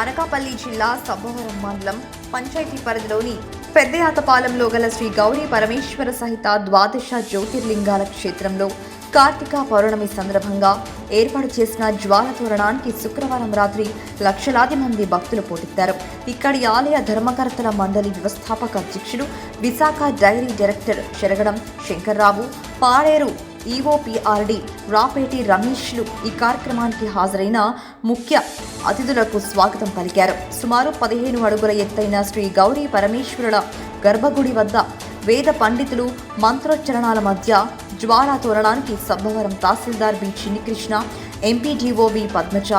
అనకాపల్లి జిల్లా సబ్బవరం మండలం పంచాయతీ పరిధిలోని పెద్దయాతపాలెంలో గల శ్రీ గౌరీ పరమేశ్వర సహిత ద్వాదశ జ్యోతిర్లింగాల క్షేత్రంలో కార్తీక పౌర్ణమి సందర్భంగా ఏర్పాటు చేసిన జ్వాల తోరణానికి శుక్రవారం రాత్రి లక్షలాది మంది భక్తులు పోటెత్తారు. ఇక్కడి ఆలయ ధర్మకర్తల మండలి వ్యవస్థాపక అధ్యక్షుడు Visakha dairy director Cheragadam Shankarrao Paderu EOPRD Rapeti రమేష్లు ఈ కార్యక్రమానికి హాజరైన ముఖ్య అతిథులకు స్వాగతం పలికారు. సుమారు పదిహేను అడుగుల ఎత్తైన శ్రీ గౌరీ పరమేశ్వరుల గర్భగుడి వద్ద వేద పండితులు మంత్రోచ్చరణాల మధ్య జ్వాలా తోరణానికి Sabbavaram tahsildar B Chinnikrishna MPDO V Padmaja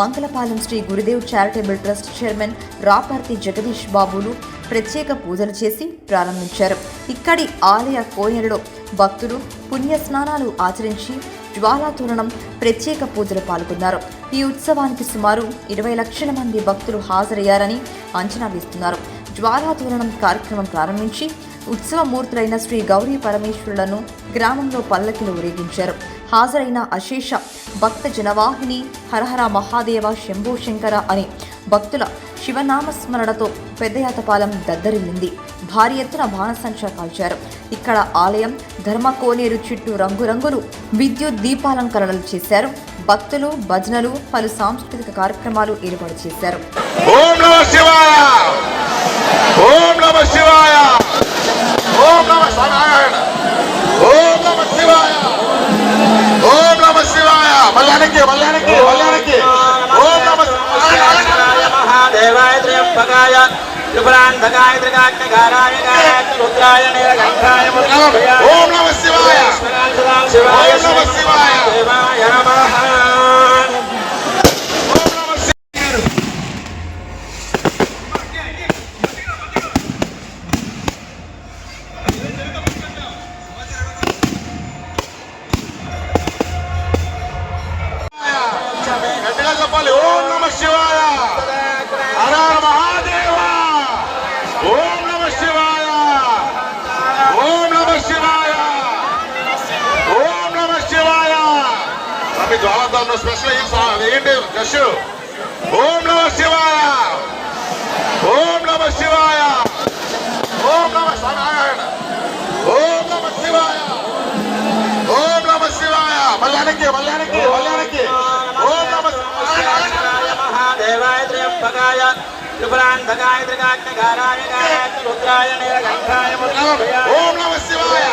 Mangalapalem Sri Gurudev charitable trust chairman Raparthi Jagadish బాబులు ప్రత్యేక పూజలు చేసి ప్రారంభించారు. ఇక్కడి ఆలయ కోయలలో భక్తులు పుణ్య స్నానాలు ఆచరించి జ్వాలా తోరణం ప్రత్యేక పూజలు పాల్గొన్నారు. ఈ ఉత్సవానికి సుమారు ఇరవై లక్షల మంది భక్తులు హాజరయ్యారని అంచనా వేస్తున్నారు. జ్వాలా తోరణం కార్యక్రమం ప్రారంభించి ఉత్సవమూర్తులైన శ్రీ గౌరీ పరమేశ్వరులను గ్రామంలో పల్లకిలు ఊరేగించారు. హాజరైన అశేష భక్త జనవాహిని హరహర మహాదేవ శంభో శంకర అని భక్తుల శివనామస్మరణతో పెద్దయాతపాలెం దద్దరిల్లింది. భారీ ఎత్తున బాణసంచ కాల్చారు. ఇక్కడ ఆలయం ధర్మకోనేరు చుట్టూ రంగురంగులు విద్యుత్ దీపాలంకరణలు చేశారు. భక్తులు భజనలు పలు సాంస్కృతిక కార్యక్రమాలు ఏర్పాటు చేశారు. ఓం నమ శివాయ! ఓం నమ శివాయ! మల్లానికి మల్లానికి మల్లానికి ఓం నమ శివాయ మహాదేవాయ త్రయంబకాయ త్రిపురాంధకాయ త్రికాగ్నికారాయ గాయత్రి రుద్రాయ నీలకంఠాయ ముద్రాభయాయ ఓం నమ శివాయ శివాయ ఓం నమ గట్టిగా చెప్పాలి ఓం నమ శివాయ. హర హర మహాదేవ. ఓం నమ శివాయ. ఓం నమ శివాయ. ఓం నమ శివాయ. మీ జ్వాలదారులు స్పెషల్ ఏంటి జష్ ఓం నమ శివాయ. మహాదేవాయ త్రయంబకాయ త్రిపురాంధకాయ త్రికాగ్నికారాయ గాయత్రి రుద్రాయ నీలకంఠాయ ముద్రాభయాయ ఓం నమ శివాయ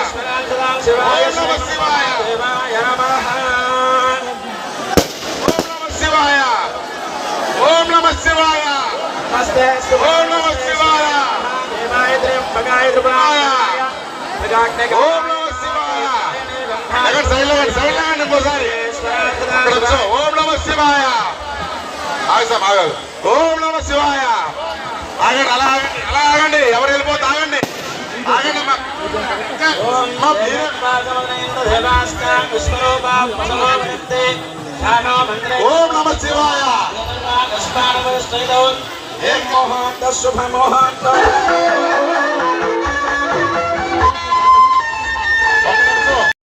శివాయ ఓం నమ శివాయ. దేవాయ నమః ఓం నమ శివాయ ఓం నమ శివాయ నమస్తే ఓం నమ శివాయ దేవాయ త్రయంబకాయ త్రిపురాంధకాయ త్రికాగ్నికారాయ ఓం నమ శివాయ ఎక్కడ సైడ్ లేవండి సైడ్ లేవండి ఇంకోసారి ఇక్కడ వచ్చాం ఓం నమ శివాయ ఆగసాం ఆగదు ఓం నమ శివాయ. ఆగండి అలా ఆగండి అలా ఆగండి. ఎవరు వెళ్ళిపోతే ఆగండి. ఆగండి ఓం నమ శివాయ. శుభ